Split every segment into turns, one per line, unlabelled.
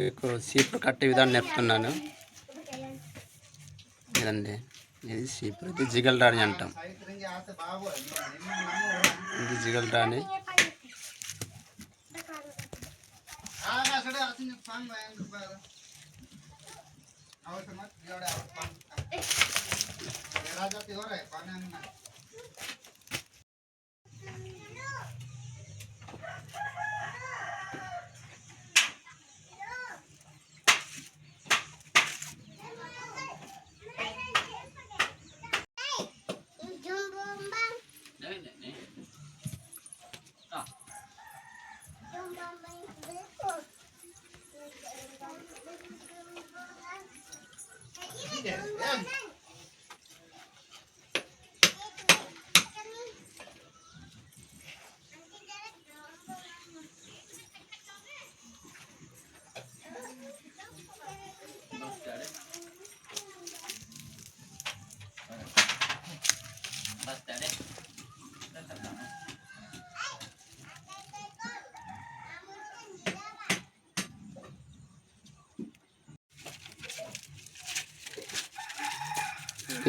మీకు సీపురు కట్టే విధానం నేర్పుతున్నాను ఇదండి. ఇది సీపురు ఇది జిగల్ రాణి అంటాం. ఇది జిగల్ రాణి.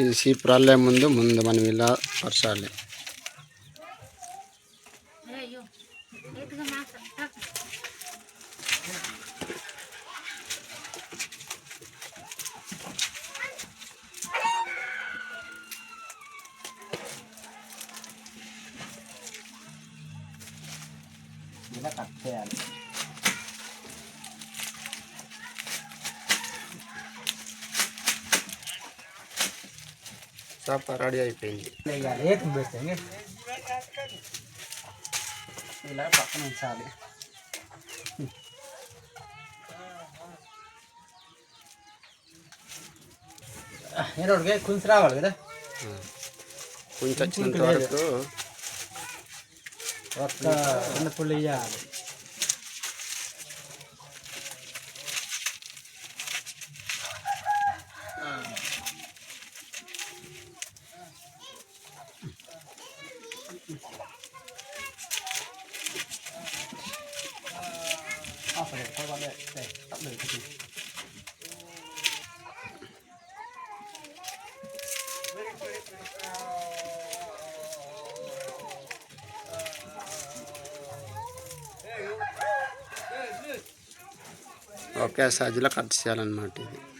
ఇది సీపురు అల్లే ముందు ముందు మనం ఇలా పరచాలి. చేప రెడీ అయిపోయింది
వేయాలి ఏకం పెడితే ఇంకే.
ఇలా పక్కన ఉంచాలి
నేను ఒకటికి కొంచెం రావాలి కదా
కొంచెం వచ్చినంత వరకు
ఒక్క రెండు పుల్లు వేయాలి
ఒకే సైజులో కట్ చేయాలన్నమాట ఇది
మరి వెనకాల నేను మాట్లాడతాను
ఉమ్.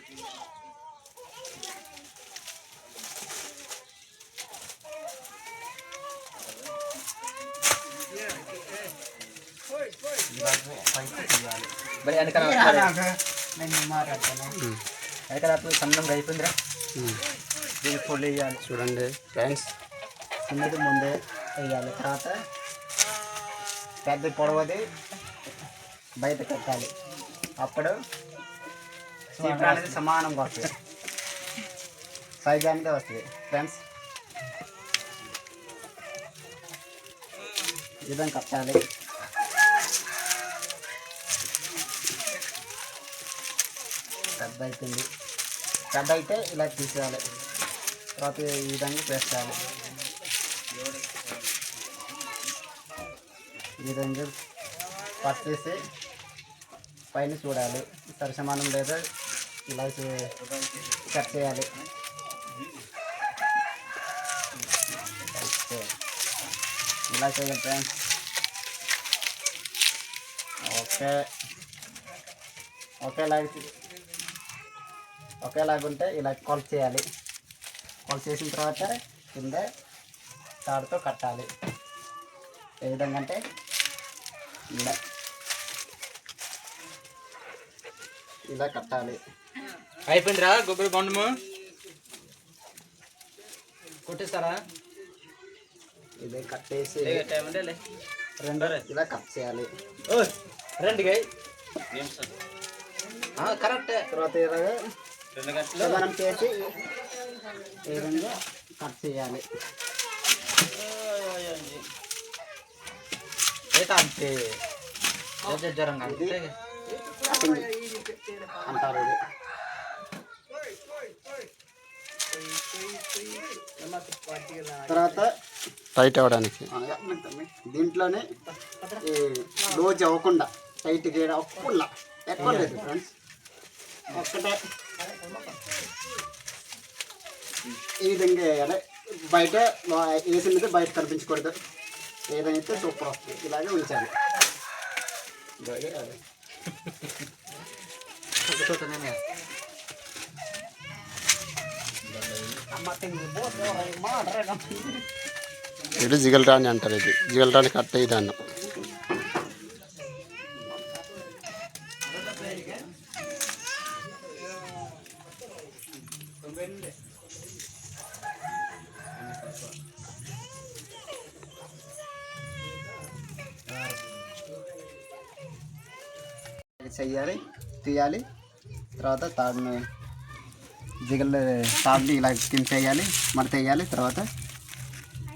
వెనకాల సన్నంగా అయిపోయిందిరా. దీనికి పుల్లు వేయాలి
చూడండి ఫ్రెండ్స్.
చిన్నది ముందే వేయాలి. తర్వాత పెద్ద పొడవది బయట పెట్టాలి. అప్పుడు చీపురు అనేది సమానంగా వస్తుంది. సైజ్ అనేది వస్తుంది. ఫ్రెండ్స్ విధంగా కట్టాలి. పెద్ద అవుతుంది పెద్ద అయితే ఇలా తీసేయాలి. తర్వాత ఈ విధంగా ప్రెస్ చేయాలి ఈ విధంగా పట్టేసి పైన చూడాలి. సరిసమానం లేదా ఇలా కట్ చేయాలి. ఇలా చేయాలి ఫ్రెండ్స్. ఓకే. ఓకే చే- ఒకేలాగా ఇలా కొల్ చేయాలి. కొల్ చేసిన తర్వాత కింద తాడుతో కట్టాలి. ఏ విధంగా అంటే ఇలా. ఇలా కట్టాలి.
అయిపోయిందిరా కొబ్బరి బొండము?
కొట్టేస్తారా? ఇదే కట్టేసి రెండు ఇలా కట్ చేయాలి.
ఓ రెండు కరెక్టే.
తర్వాత ఇలాగ మనం చేసి ఈ విధంగా కట్ చేయాలి. అంతే
కటింగ్
అంటారు ఇది. తర్వాత
టైట్ అవ్వడానికి.
దీంట్లోనే ఈ రోజు అవ్వకుండా టైట్ గేడ అవ్వకుండా ఎక్కువ లేదు ఫ్రెండ్స్ ఒక్కటే. ఈ విధంగా వేయాలి బయట వా- వేసినది బయట కనిపించకూడదు. ఏదైతే సూపర్ వస్తుంది ఇలాగే ఉంచాలి.
ఇది జిగలరాణి అంటారు ఇది. జిగలరాణి కట్ట ఇది అన్నం
చెయ్యాలి తీయాలి. తర్వాత తాడుని జిగల తాడుని ఇలా కింద చేయాలి మడత వేయాలి తర్వాత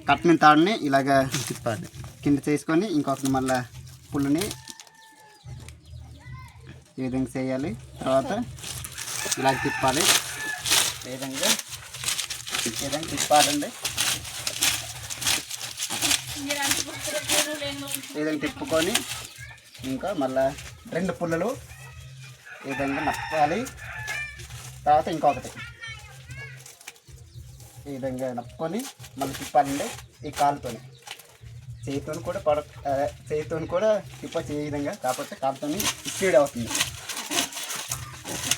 కట్టిన తాడుని ఇలాగ తిప్పాలి. కింద చేసుకొని ఇంకొక మళ్ళా పుల్లని ఈ విధంగా చేయాలి? తర్వాత ఇలా తిప్పాలి. ఈ విధంగా? ఈ విధంగా తిప్పాలండి? ఈ విధంగా తిప్పుకొని ఇంకా మళ్ళా రెండు పుల్లలు ఈ విధంగా నప్పాలి. తర్వాత ఇంకొకటి. ఈ విధంగా నప్పుకొని మళ్ళీ తిప్పాలండి. ఈ కాలుతోని. చేతితో కూడా పడ చేతితో కూడా తిప్పచ్చు ఈ విధంగా. కాకపోతే కాలుతో స్పీడ్ అవుతుంది.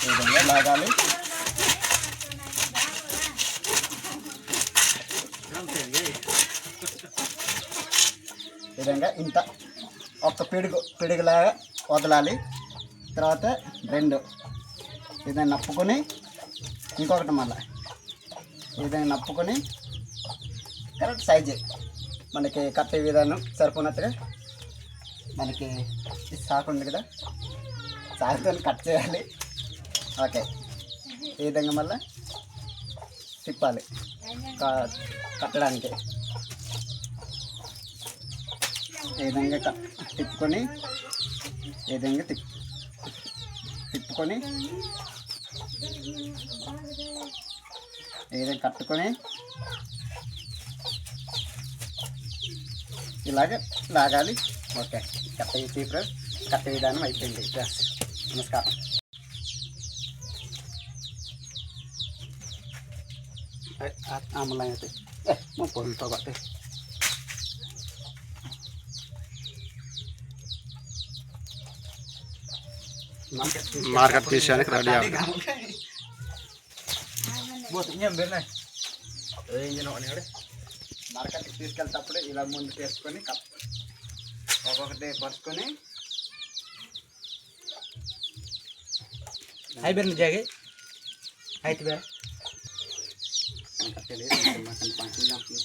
ఈ విధంగా లాగాలి. ఈ విధంగా ఇంత ఒక పిడుగు పిడుగులాగా వదలాలి. తర్వాత రెండు. ఇదని నప్పుకొని ఇంకొకటి మళ్ళీ. ఇదని నప్పుకొని కరెక్ట్ సైజు. మనకి కట్టే విధానం సరిపోయినట్టుగా మనకి ఈ సాకు ఉంది కదా సాకుతో కట్ చేయాలి. ఓకే. ఈ విధంగా మళ్ళీ తిప్పాలి. కట్టడానికి. ఈ విధంగా కట్ తిప్పుకొని ఈ విధంగా తిప్ తిప్పుకొని ఈ విధంగా కట్టుకొని ఇలాగే లాగాలి. ఓకే. కట్ట చీపురు కట్ట విధానం అయిపోయింది. Yes. నమస్కారం. మా పొలంతో పొలతో పట్టే
మార్కెట్ తీసానికి రెడీ అవ్వాలి
Nyam benar. Eh, jangan nak ni ada.
మార్కెట్కి తీసుకెళ్తేటప్పుడు ఇలా ముందు తీసుకొని కప్ ఒక్కొక్కటి పట్టుకొని
Hai benar jaga. Hai tu ber.
కట్టేది makan pangsi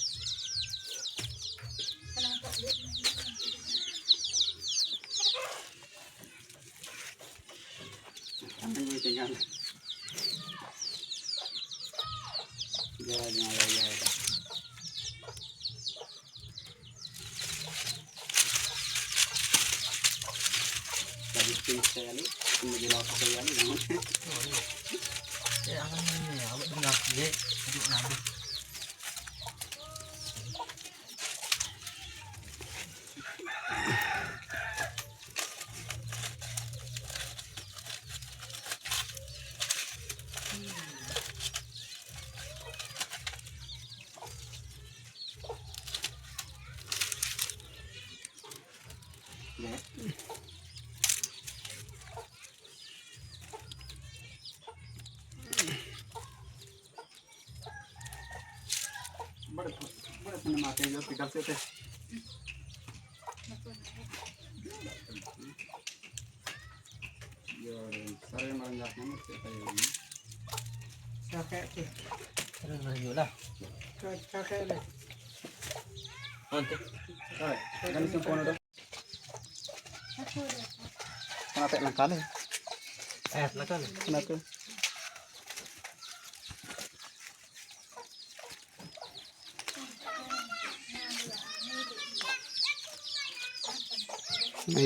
titingan. Jalan
eh.
nga yaya. Sabi pink sekali, kumigilaw ko kaya naman. Kaya ang nangyayawat ng lahat,
hindi. Hindi nabi. సరే
మనం చేస్తాము అంతే కనీసం పోనడం ఎట్లా కాలేదు
ఎట్లా కాలేదు
నాకు Maybe.